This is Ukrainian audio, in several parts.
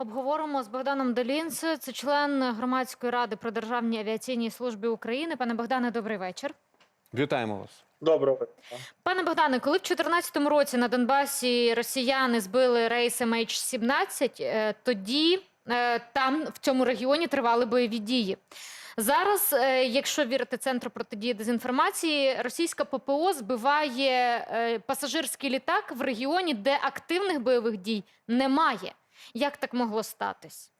Обговоримо з Богданом Долінцем. Це член громадської ради при державній авіаційній службі України. Пане Богдане, добрий вечір. Вітаємо вас. Доброго. Пане Богдане, коли в 2014 році на Донбасі росіяни збили рейс MH17, е, тоді е, там в цьому регіоні тривали бойові дії. Зараз, е, якщо вірити центру протидії дезінформації, російська ППО збиває пасажирський літак в регіоні, де активних бойових дій немає. Як так могло статись?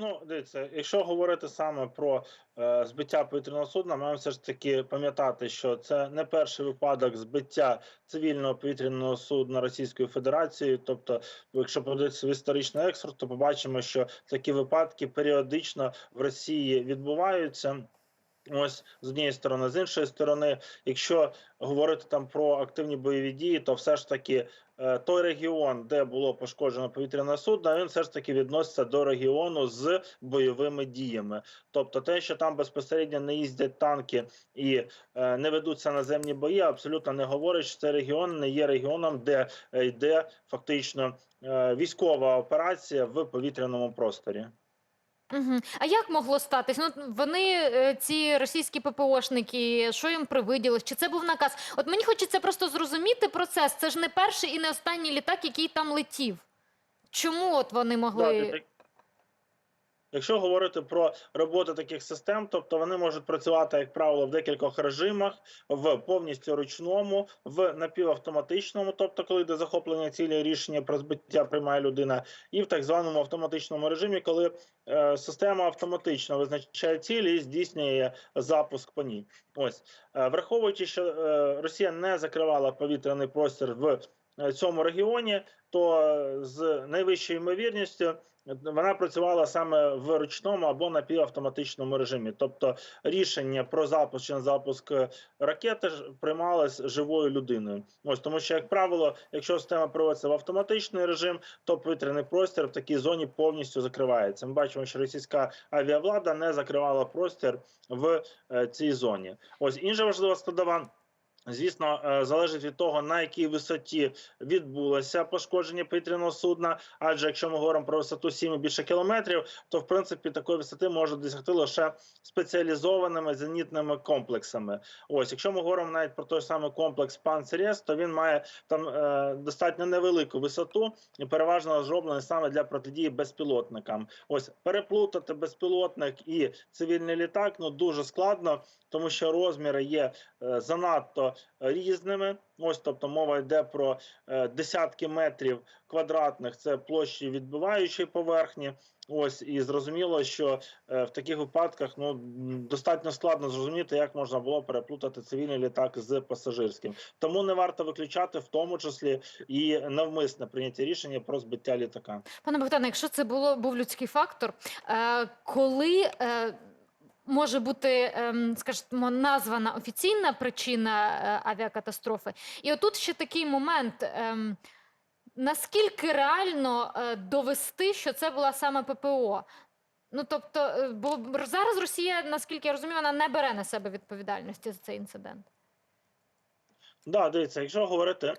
Ну, дивіться, якщо говорити саме про е, збиття повітряного судна, маємо все ж таки пам'ятати, що це не перший випадок збиття цивільного повітряного судна Російською Федерацією. Тобто, якщо подивитися в історичний експорт, то побачимо, що такі випадки періодично в Росії відбуваються. Ось з однієї сторони, з іншої сторони, якщо говорити там про активні бойові дії, то все ж таки той регіон, де було пошкоджено повітряне судно, він все ж таки відноситься до регіону з бойовими діями. Тобто, те, що там безпосередньо не їздять танки і е, не ведуться наземні бої, абсолютно не говорить, що цей регіон не є регіоном, де е, йде фактично е, військова операція в повітряному просторі. Угу. А як могло статись? Ну вони е, ці російські ППОшники, що їм привиділось? Чи це був наказ? От мені хочеться просто зрозуміти процес. Це ж не перший і не останній літак, який там летів. Чому от вони могли? Якщо говорити про роботу таких систем, тобто вони можуть працювати, як правило, в декількох режимах, в повністю ручному, в напівавтоматичному, тобто, коли йде захоплення цілі рішення про збиття приймає людина, і в так званому автоматичному режимі, коли е, система автоматично визначає цілі і здійснює запуск по ній. Ось Е, враховуючи, що е, Росія не закривала повітряний простір в е, цьому регіоні, то е, з найвищою ймовірністю вона працювала саме в ручному або напівавтоматичному режимі. Тобто рішення про запуск чи не запуск е, ракети приймалось живою людиною. Ось тому, що як правило, якщо система проводиться в автоматичний режим, то повітряний простір в такій зоні повністю закривається. Ми бачимо, що російська авіавлада не закривала простір в е, цій зоні. Ось інша важлива складова. Звісно, е, залежить від того, на якій висоті відбулося пошкодження повітряного судна. Адже якщо ми говоримо про висоту 7 і більше кілометрів, то в принципі такої висоти можна досягти лише спеціалізованими зенітними комплексами. Ось, якщо ми говоримо навіть про той самий комплекс Панцерєс, то він має там е, достатньо невелику висоту і переважно зроблений саме для протидії безпілотникам. Ось переплутати безпілотник і цивільний літак ну дуже складно, тому що розміри є е, занадто різними. Ось, тобто, мова йде про е, десятки метрів квадратних. Це площі відбиваючої поверхні. Ось і зрозуміло, що е, в таких випадках ну достатньо складно зрозуміти, як можна було переплутати цивільний літак з пасажирським. Тому не варто виключати, в тому числі і навмисне прийняття рішення про збиття літака. Пане Богдане, якщо це було був людський фактор, е, коли е, може бути, ем, скажімо, названа офіційна причина е, авіакатастрофи? І отут ще такий момент. ем, Наскільки реально е, довести, що це була саме ППО? Ну тобто, е, бо зараз Росія, наскільки я розумію, вона не бере на себе відповідальності за цей інцидент. Да, дивіться, якщо говорити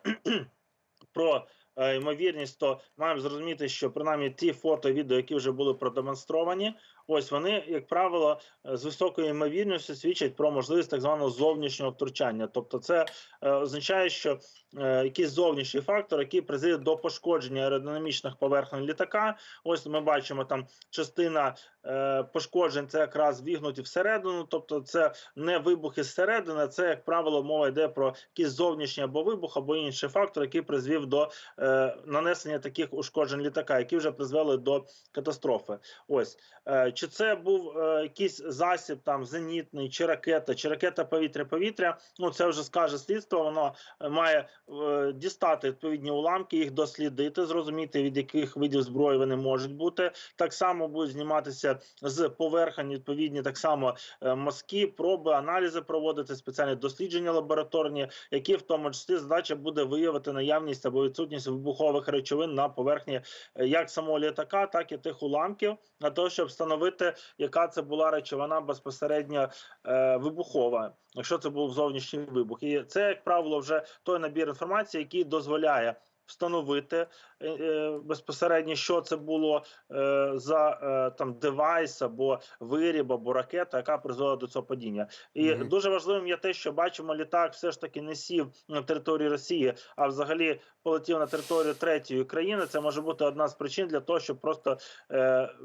про ймовірність, то маємо зрозуміти, що принаймні ті фото відео, які вже були продемонстровані, ось вони, як правило, е, з високою ймовірністю свідчать про можливість так званого зовнішнього втручання. Тобто, це е, означає, що е, якийсь зовнішній фактор, який призвів до пошкодження аеродинамічних поверхонь літака. Ось ми бачимо там частина е, пошкоджень, це якраз вігнуті всередину, тобто це не вибухи зсередини, це як правило мова йде про якийсь зовнішній або вибух, або інший фактор, який призвів до е, нанесення таких ушкоджень літака, які вже призвели до катастрофи. Ось е, чи це був е, якийсь засіб там зенітний, чи ракета, чи ракета повітря-повітря. Ну це вже скаже слідство. Воно е, має е, дістати відповідні уламки, їх дослідити, зрозуміти від яких видів зброї вони можуть бути. Так само будуть зніматися з поверхень відповідні так само е, мазки, проби, аналізи проводити, спеціальні дослідження лабораторні, які в тому числі задача буде виявити наявність або відсутність вибухових речовин на поверхні е, як самого літака, так і тих уламків, на того, щоб встановити, яка це була речовина безпосередньо е, вибухова, якщо це був зовнішній вибух. І це, як правило, вже той набір інформації, який дозволяє встановити е, е, безпосередньо, що це було е, за там девайс або виріб, або ракета, яка призвела до цього падіння. І Мгм. дуже важливим є те, що бачимо, літак все ж таки не сів на території Росії, а взагалі полетів на територію третьої країни. Це може бути одна з причин для того, щоб просто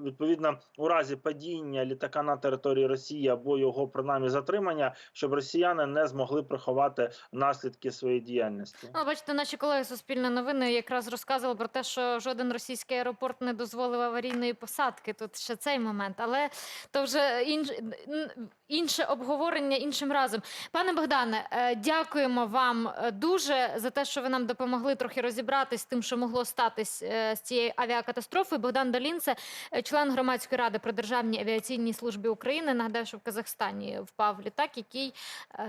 відповідно у разі падіння літака на території Росії або його принаймні затримання, щоб росіяни не змогли приховати наслідки своєї діяльності. Ну, бачите, наші колеги Суспільне новини якраз розказували про те, що жоден російський аеропорт не дозволив аварійної посадки. Тут ще цей момент, але то вже інш... інше обговорення іншим разом. Пане Богдане, е, дякуємо вам е, дуже за те, що ви нам допомогли трохи розібратись з тим, що могло статись е, з цією авіакатастрофою. Богдан Долінце, член громадської ради при державній авіаційній службі України. Нагадаю, що в Казахстані впав літак, який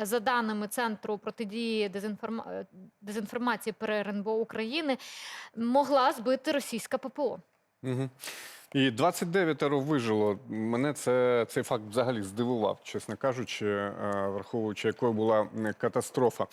За даними Центру протидії дезінформа... дезінформації при РНБО України, могла збити російська ППО. Угу. І 29 вижило. Мене це, цей факт взагалі здивував, чесно кажучи, е, враховуючи, якою була катастрофа.